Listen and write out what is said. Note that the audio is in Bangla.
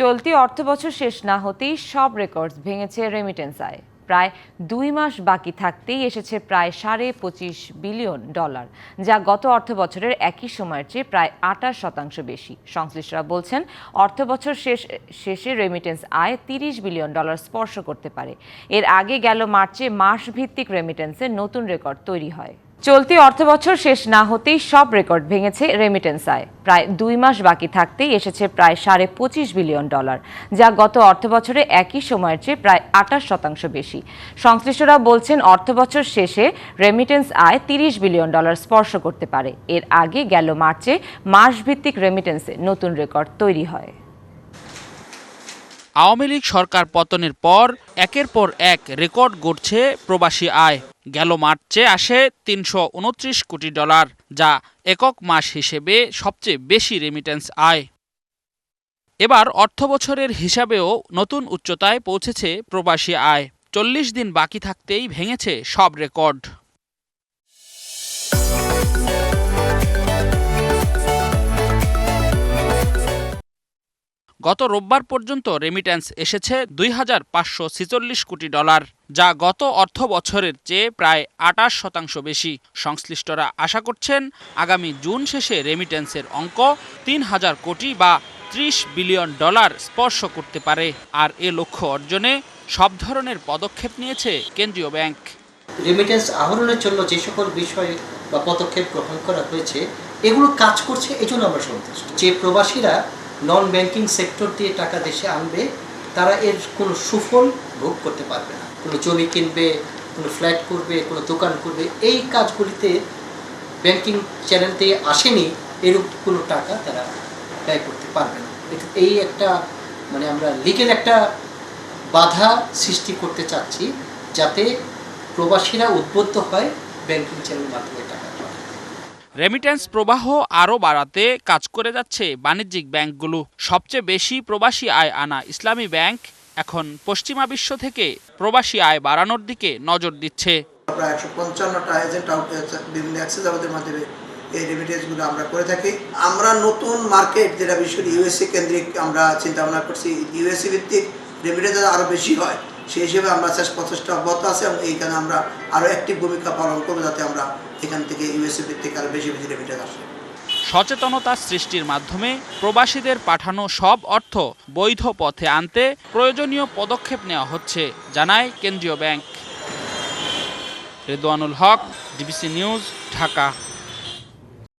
চলতি অর্থবছর শেষ না হতেই সব রেকর্ডস ভেঙেছে রেমিটেন্স আয় প্রায় দুই মাস বাকি থাকতেই এসেছে প্রায় সাড়ে পঁচিশ বিলিয়ন ডলার যা গত অর্থ বছরের একই সময়ের চেয়ে প্রায় আটাশ শতাংশ বেশি। সংশ্লিষ্টরা বলছেন, অর্থবছর শেষ, শেষে রেমিটেন্স আয় তিরিশ বিলিয়ন ডলার স্পর্শ করতে পারে। এর আগে গেল মার্চে মাস ভিত্তিক রেমিটেন্সের নতুন রেকর্ড তৈরি হয়। চলতি অর্থবছর শেষ না হতেই সব রেকর্ড ভেঙেছে রেমিটেন্স আয় প্রায় দুই মাস বাকি থাকতেই এসেছে প্রায় সাড়ে পঁচিশ বিলিয়ন ডলার, যা গত অর্থবছরে একই সময়ের চেয়ে প্রায় আটাশ শতাংশ বেশি। সংশ্লিষ্টরা বলছেন অর্থবছর শেষে রেমিটেন্স আয় তিরিশ বিলিয়ন ডলার স্পর্শ করতে পারে। এর আগে গেল মার্চে মাসভিত্তিক রেমিটেন্সে নতুন রেকর্ড তৈরি হয়। আওয়ামী লীগ সরকার পতনের পর একের পর এক রেকর্ড গড়ছে প্রবাসী আয়। গেল মার্চে আসে তিনশো উনত্রিশ কোটি ডলার, যা একক মাস হিসেবে সবচেয়ে বেশি রেমিটেন্স আয়। এবার অর্থবছরের হিসাবেও নতুন উচ্চতায় পৌঁছেছে প্রবাসী আয়। চল্লিশ দিন বাকি থাকতেই ভেঙেছে সব রেকর্ড। গত রোববার পর্যন্ত রেমিট্যান্স এসেছে দুই হাজার পাঁচশো ছেচল্লিশ কোটি ডলার, যা গত অর্থ বছরের চেয়ে প্রায় আটাশ শতাংশ বেশি। সংশ্লিষ্টরা আশা করছেন আগামী জুন শেষে রেমিট্যান্সের অঙ্ক তিন হাজার কোটি বা ত্রিশ বিলিয়ন ডলার স্পর্শ করতে পারে। আর এ লক্ষ্য অর্জনে সব ধরনের পদক্ষেপ নিয়েছে কেন্দ্রীয় ব্যাংক। রেমিটেন্স আহরণের জন্য যে সকল বিষয় বা পদক্ষেপ গ্রহণ করা হয়েছে, এগুলো কাজ করছে এই জন্য আমরা সন্তুষ্ট। যে প্রবাসীরা নন ব্যাংকিং সেক্টর দিয়ে টাকা দেশে আনবে, তারা এর কোনো সুফল ভোগ করতে পারবে না। কোনো জমি কিনবে, কোনো ফ্ল্যাট করবে, কোনো দোকান করবে, এই কাজগুলিতে ব্যাংকিং চ্যানেল দিয়ে আসেনি, এরূপ কোনো টাকা তারা ব্যয় করতে পারবে না। এই একটা মানে আমরা লিগেল একটা বাধা সৃষ্টি করতে চাচ্ছি, যাতে প্রবাসীরা উদ্বুদ্ধ হয় ব্যাংকিং চ্যানেলের মাধ্যমে টাকা। রেমিট্যান্স প্রবাহ আরও বাড়াতে কাজ করে যাচ্ছে বাণিজ্যিক ব্যাংকগুলো। সবচেয়ে বেশি প্রবাসী আয় আনা ইসলামী ব্যাংক এখন পশ্চিমা বিশ্ব থেকে প্রবাসী আয় বাড়ানোর দিকে নজর দিচ্ছে। প্রায় একশো পঞ্চান্নটা এজেন্ট আউট বিভিন্ন অ্যাক্সেস আমাদের মাধ্যমে এই রেমিটেন্সগুলো আমরা করে থাকি। আমরা নতুন মার্কেট যেটা বিশেষ করে ইউএসএ কেন্দ্রিক আমরা চিন্তা ভাবনা করছি ইউএসএ ভিত্তিক রেমিটেন্স আরও বেশি হয়। সেই হিসেবে আমরা শেষ প্রচেষ্টা অব্যাহত আছে এবং এইখানে আমরা আরও একটি ভূমিকা পালন করব যাতে আমরা এখান থেকে ইউএসএ ভিত্তিক আরও বেশি বেশি রেমিটেন্স আসে। সচেতনতা সৃষ্টির মাধ্যমে প্রবাসীদের পাঠানো সব অর্থ বৈধ পথে আনতে প্রয়োজনীয় পদক্ষেপ নেওয়া হচ্ছে, জানায় কেন্দ্রীয় bank. Redwanul Haque, DBC news, Dhaka.